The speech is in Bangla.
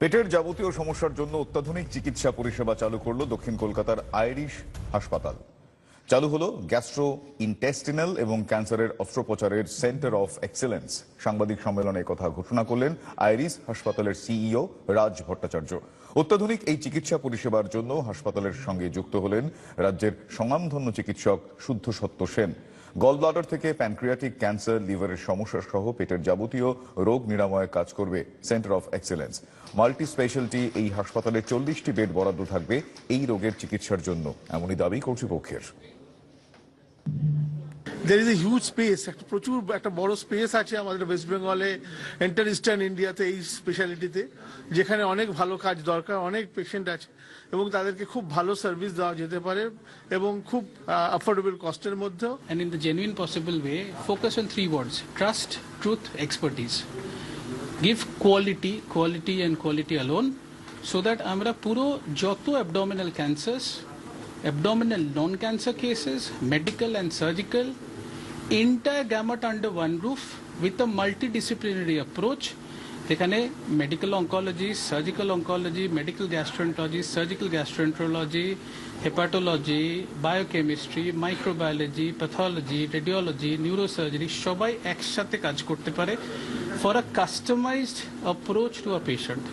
পেটের যাবতীয় সমস্যার জন্য অত্যাধুনিক চিকিৎসা পরিষেবা চালু করল দক্ষিণ কলকাতার আইরিশ হাসপাতাল। চালু হলো গ্যাস্ট্রো ইন্টেস্টিনাল এবং ক্যান্সারের অস্ত্রোপচারের সেন্টার অফ এক্সেলেন্স। সাংবাদিক সম্মেলনে কথা ঘোষণা করলেন আইরিশ হাসপাতালের সিইও রাজ ভট্টাচার্য। অত্যাধুনিক এই চিকিৎসা পরিষেবার জন্য হাসপাতালের সঙ্গে যুক্ত হলেন রাজ্যের স্বনামধন্য চিকিৎসক শুদ্ধ সত্য সেন। গল ব্লাডার থেকে প্যানক্রিয়াটিক ক্যান্সার, লিভারের সমস্যা সহ পেটের যাবতীয় রোগ নিরাময়ে কাজ করবে centre of excellence. Multi specialty এই হাসপাতালে চল্লিশটি বেড বরাদ্দ থাকবে এই রোগের চিকিৎসার জন্য, এমনই দাবি কর্তৃপক্ষের। There is a huge space একটা প্রচুর, একটা বড় স্পেস আছে আমাদের ওয়েস্ট বেঙ্গলে এন্টার ইস্টার্ন ইন্ডিয়াতে এই স্পেশালিটিতে যেখানে অনেক ভালো কাজ দরকার, অনেক পেশেন্ট আছে এবং তাদেরকে খুব ভালো সার্ভিস দেওয়া যেতে পারে এবং খুব অ্যাফোর্ডেবল কস্টের মধ্যে and in the genuine possible way focus on three words trust truth expertise give quality quality and quality alone so that আমরা পুরো যত abdominal cancer abdominal non cancer cases medical and surgical entire gamut under one roof with a multidisciplinary approach. যেখানে medical oncology surgical oncology medical gastroenterology surgical gastroenterology hepatology biochemistry microbiology pathology radiology neurosurgery সবাই একসাথে কাজ করতে পারে। For a customised approach to a patient